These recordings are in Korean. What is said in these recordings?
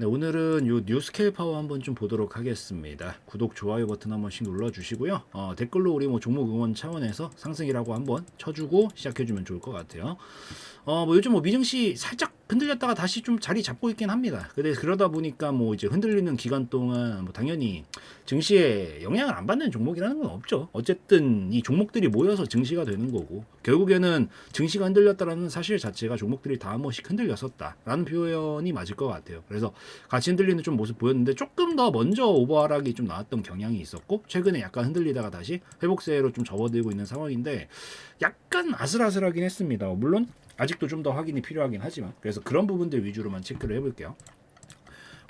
네, 오늘은 요 뉴스케일 파워 한번 좀 보도록 하겠습니다. 구독, 좋아요 버튼 한 번씩 눌러주시고요. 어, 댓글로 우리 뭐 종목 응원 차원에서 상승이라고 한번 쳐주고 시작해주면 좋을 것 같아요. 어, 뭐 요즘 뭐 미증시 살짝 흔들렸다가 다시 좀 자리 잡고 있긴 합니다. 근데 그러다 보니까 뭐 이제 흔들리는 기간 동안 뭐 당연히 증시에 영향을 안 받는 종목이라는 건 없죠. 어쨌든 이 종목들이 모여서 증시가 되는 거고 결국에는 증시가 흔들렸다라는 사실 자체가 종목들이 다 한 번씩 흔들렸었다라는 표현이 맞을 것 같아요. 그래서 같이 흔들리는 좀 모습 보였는데 조금 더 먼저 오버하락이 좀 나왔던 경향이 있었고 최근에 약간 흔들리다가 다시 회복세로 좀 접어들고 있는 상황인데 약간 아슬아슬하긴 했습니다. 물론 아직도 좀 더 확인이 필요하긴 하지만 그래서 그런 부분들 위주로만 체크를 해볼게요.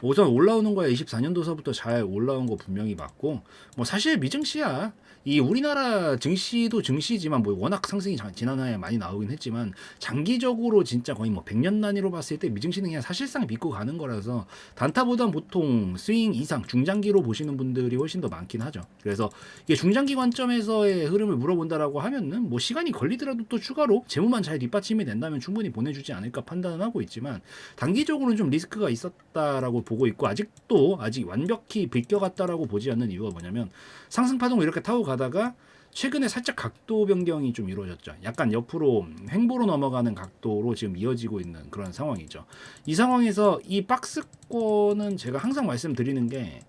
우선 올라오는 거야 24년도서부터 잘 올라온 거 분명히 맞고 뭐 사실 미증시야 이 우리나라 증시도 증시지만 뭐 워낙 상승이 자- 지난해에 많이 나오긴 했지만 장기적으로 진짜 거의 뭐 100년 단위로 봤을 때 미증시는 그냥 사실상 믿고 가는 거라서 단타보단 보통 스윙 이상 중장기로 보시는 분들이 훨씬 더 많긴 하죠. 그래서 이게 중장기 관점에서의 흐름을 물어본다라고 하면은 뭐 시간이 걸리더라도 또 추가로 재무만 잘 뒷받침이 된다면 충분히 보내주지 않을까 판단은 하고 있지만 단기적으로는 좀 리스크가 있었다라고 보고 있고 아직도 아직 완벽히 비껴갔다라고 보지 않는 이유가 뭐냐면 상승 파동을 이렇게 타고 가다가 최근에 살짝 각도 변경이 좀 이루어졌죠. 약간 옆으로 횡보로 넘어가는 각도로 지금 이어지고 있는 그런 상황이죠. 이 상황에서 이 박스권은 제가 항상 말씀드리는 게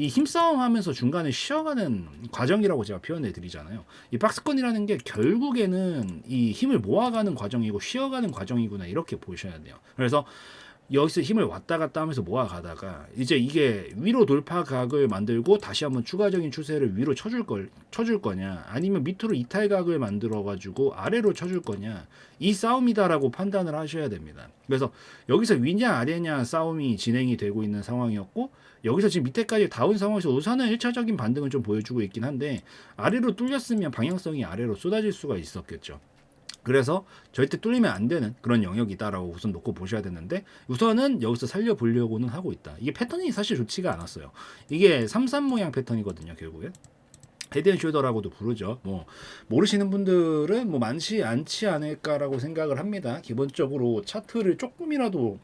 이 힘싸움 하면서 중간에 쉬어가는 과정이라고 제가 표현해 드리잖아요. 이 박스권이라는 게 결국에는 이 힘을 모아가는 과정이고 쉬어가는 과정이구나 이렇게 보셔야 돼요. 그래서 여기서 힘을 왔다 갔다 하면서 모아가다가 이제 이게 위로 돌파각을 만들고 다시 한번 추가적인 추세를 위로 쳐줄 걸 쳐줄 거냐 아니면 밑으로 이탈각을 만들어 가지고 아래로 쳐줄 거냐 이 싸움이다라고 판단을 하셔야 됩니다. 그래서 여기서 위냐 아래냐 싸움이 진행이 되고 있는 상황이었고 여기서 지금 밑에까지 다운 상황에서 우선은 1차적인 반등을 좀 보여주고 있긴 한데 아래로 뚫렸으면 방향성이 아래로 쏟아질 수가 있었겠죠. 그래서 절대 뚫리면 안 되는 그런 영역이다라고 우선 놓고 보셔야 되는데 우선은 여기서 살려보려고는 하고 있다. 이게 패턴이 사실 좋지가 않았어요. 이게 33 모양 패턴이거든요, 결국에. 헤드앤숄더라고도 부르죠. 뭐 모르시는 분들은 뭐 많지 않지 않을까라고 생각을 합니다. 기본적으로 차트를 조금이라도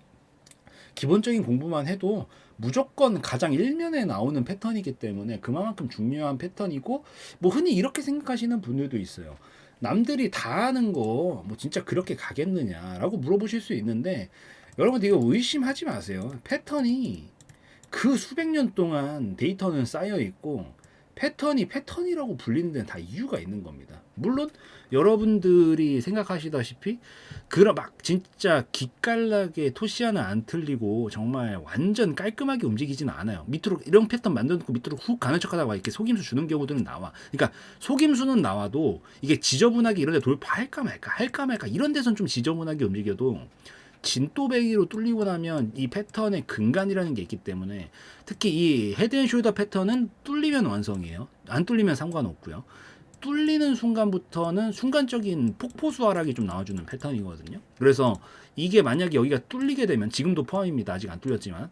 기본적인 공부만 해도 무조건 가장 일면에 나오는 패턴이기 때문에 그만큼 중요한 패턴이고 뭐 흔히 이렇게 생각하시는 분들도 있어요. 남들이 다 아는 거 뭐 진짜 그렇게 가겠느냐라고 물어보실 수 있는데 여러분 이거 의심하지 마세요. 패턴이 그 수백 년 동안 데이터는 쌓여 있고 패턴이 패턴이라고 불리는 데는 다 이유가 있는 겁니다. 물론 여러분들이 생각하시다시피 그런 막 진짜 기깔나게 토시아는 안 틀리고 정말 완전 깔끔하게 움직이지는 않아요. 밑으로 이런 패턴 만들어놓고 밑으로 훅 가는 척하다가 이렇게 속임수 주는 경우들은 나와. 그러니까 속임수는 나와도 이게 지저분하게 이런 데 돌파할까 말까 할까 말까 이런 데선 좀 지저분하게 움직여도 진또배기로 뚫리고 나면 이 패턴의 근간이라는 게 있기 때문에 특히 이 헤드앤숄더 패턴은 뚫리면 완성이에요. 안 뚫리면 상관없고요. 뚫리는 순간부터는 순간적인 폭포수 하락이 좀 나와주는 패턴이거든요. 그래서 이게 만약에 여기가 뚫리게 되면 지금도 포함입니다. 아직 안 뚫렸지만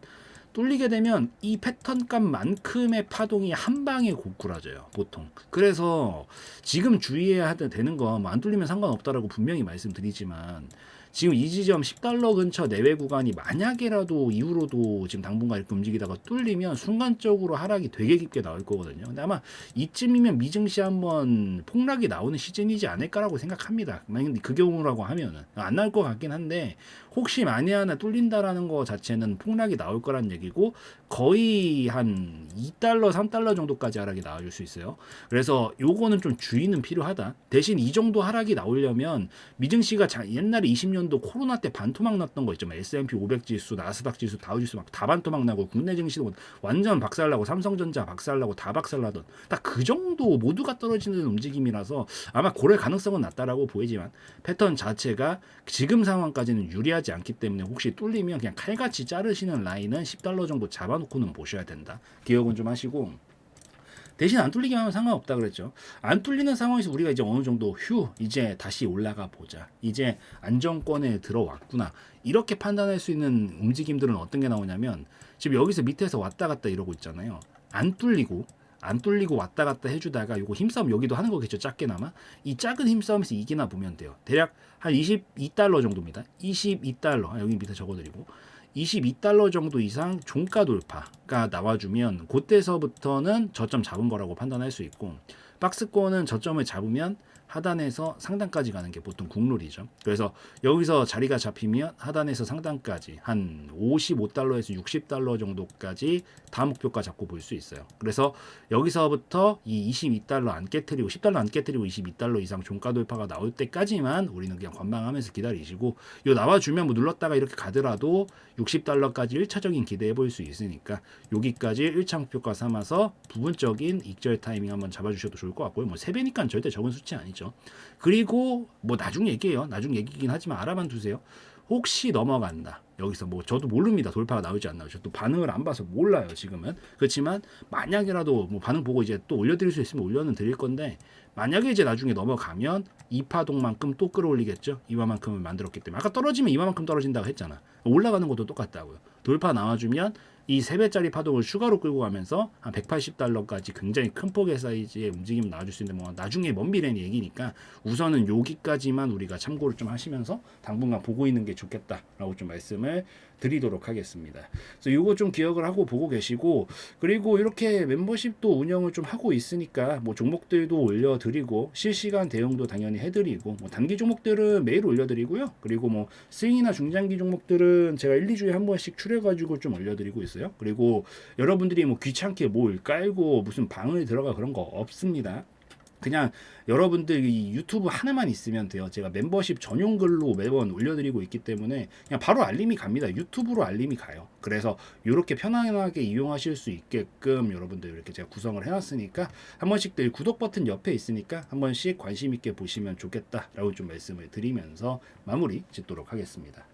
뚫리게 되면 이 패턴 값만큼의 파동이 한 방에 고꾸라져요. 보통. 그래서 지금 주의해야 되는 건뭐안 뚫리면 상관없다라고 분명히 말씀드리지만 지금 이 지점 10달러 근처 내외 구간이 만약에라도 이후로도 지금 당분간 이렇게 움직이다가 뚫리면 순간적으로 하락이 되게 깊게 나올 거거든요. 근데 아마 이쯤이면 미증시 한번 폭락이 나오는 시즌이지 않을까라고 생각합니다. 만약 그 경우라고 하면은 안 나올 것 같긴 한데 혹시 만에 하나 뚫린다라는 거 자체는 폭락이 나올 거란 얘기고 거의 한 2달러, 3달러 정도까지 하락이 나와줄 수 있어요. 그래서 요거는 좀 주의는 필요하다. 대신 이 정도 하락이 나오려면 미증시가 자- 옛날에 20년 도 코로나 때 반토막 났던 거 있죠. 뭐 S&P 500 지수, 나스닥 지수, 다우 지수 막 다 반토막 나고 국내 증시도 완전 박살나고 삼성전자 박살나고 다 박살나던 딱 그 정도 모두가 떨어지는 움직임이라서 아마 고럴 가능성은 낮다라고 보이지만 패턴 자체가 지금 상황까지는 유리하지 않기 때문에 혹시 뚫리면 그냥 칼같이 자르시는 라인은 10달러 정도 잡아놓고는 보셔야 된다. 기억은 좀 하시고 대신 안 뚫리기만 하면 상관없다 그랬죠. 안 뚫리는 상황에서 우리가 이제 어느 정도 휴 이제 다시 올라가 보자. 이제 안정권에 들어왔구나. 이렇게 판단할 수 있는 움직임들은 어떤 게 나오냐면 지금 여기서 밑에서 왔다 갔다 이러고 있잖아요. 안 뚫리고 안 뚫리고 왔다 갔다 해주다가 요거 힘싸움 여기도 하는 거겠죠 작게나마 이 작은 힘싸움에서 이기나 보면 돼요 대략 한 22달러 정도입니다 22달러 아, 여기 밑에 적어드리고 22달러 정도 이상 종가 돌파 가 나와주면 그때서부터는 저점 잡은 거라고 판단할 수 있고 박스권은 저점을 잡으면 하단에서 상단까지 가는 게 보통 국룰이죠. 그래서 여기서 자리가 잡히면 하단에서 상단까지 한 55달러에서 60달러 정도까지 다음 목표가 잡고 볼 수 있어요. 그래서 여기서부터 이 22달러 안 깨트리고 10달러 안 깨트리고 22달러 이상 종가 돌파가 나올 때까지만 우리는 그냥 관망하면서 기다리시고 요 나와주면 뭐 눌렀다가 이렇게 가더라도 60달러까지 1차적인 기대해 볼 수 있으니까 여기까지 1차 목표가 삼아서 부분적인 익절 타이밍 한번 잡아주셔도 좋을 것 같고요. 뭐 3배니까 절대 적은 수치 아니죠. 그리고 뭐 나중 얘기예요. 나중 얘기긴 하지만 알아만 두세요. 혹시 넘어간다. 여기서 뭐 저도 모릅니다. 돌파가 나올지 안 나올지. 또 반응을 안 봐서 몰라요. 지금은. 그렇지만 만약이라도 뭐 반응 보고 이제 또 올려 드릴 수 있으면 올려는 드릴 건데 만약에 이제 나중에 넘어가면 이 파동만큼 또 끌어올리겠죠. 이만큼을 만들었기 때문에 아까 떨어지면 이만큼 떨어진다고 했잖아. 올라가는 것도 똑같다고요. 돌파 나와주면 이 3배짜리 파동을 추가로 끌고 가면서 한 180달러까지 굉장히 큰 폭의 사이즈의 움직임 나와줄 수 있는데 뭐 나중에 먼 미래는 얘기니까 우선은 여기까지만 우리가 참고를 좀 하시면서 당분간 보고 있는 게 좋겠다라고 좀 말씀을 드리도록 하겠습니다. 그래서 이거 좀 기억을 하고 보고 계시고 그리고 이렇게 멤버십도 운영을 좀 하고 있으니까 뭐 종목들도 올려드리고 실시간 대응도 당연히 해드리고 뭐 단기 종목들은 매일 올려드리고요. 그리고 뭐 스윙이나 중장기 종목들은 제가 1, 2주에 한 번씩 추려가지고 좀 올려드리고 있어요. 그리고 여러분들이 뭐 귀찮게 뭘 깔고 무슨 방을 들어가 그런 거 없습니다. 그냥 여러분들 이 유튜브 하나만 있으면 돼요. 제가 멤버십 전용 글로 매번 올려드리고 있기 때문에 그냥 바로 알림이 갑니다. 유튜브로 알림이 가요. 그래서 이렇게 편안하게 이용하실 수 있게끔 여러분들 이렇게 제가 구성을 해놨으니까 한 번씩 들 구독 버튼 옆에 있으니까 한 번씩 관심 있게 보시면 좋겠다라고 좀 말씀을 드리면서 마무리 짓도록 하겠습니다.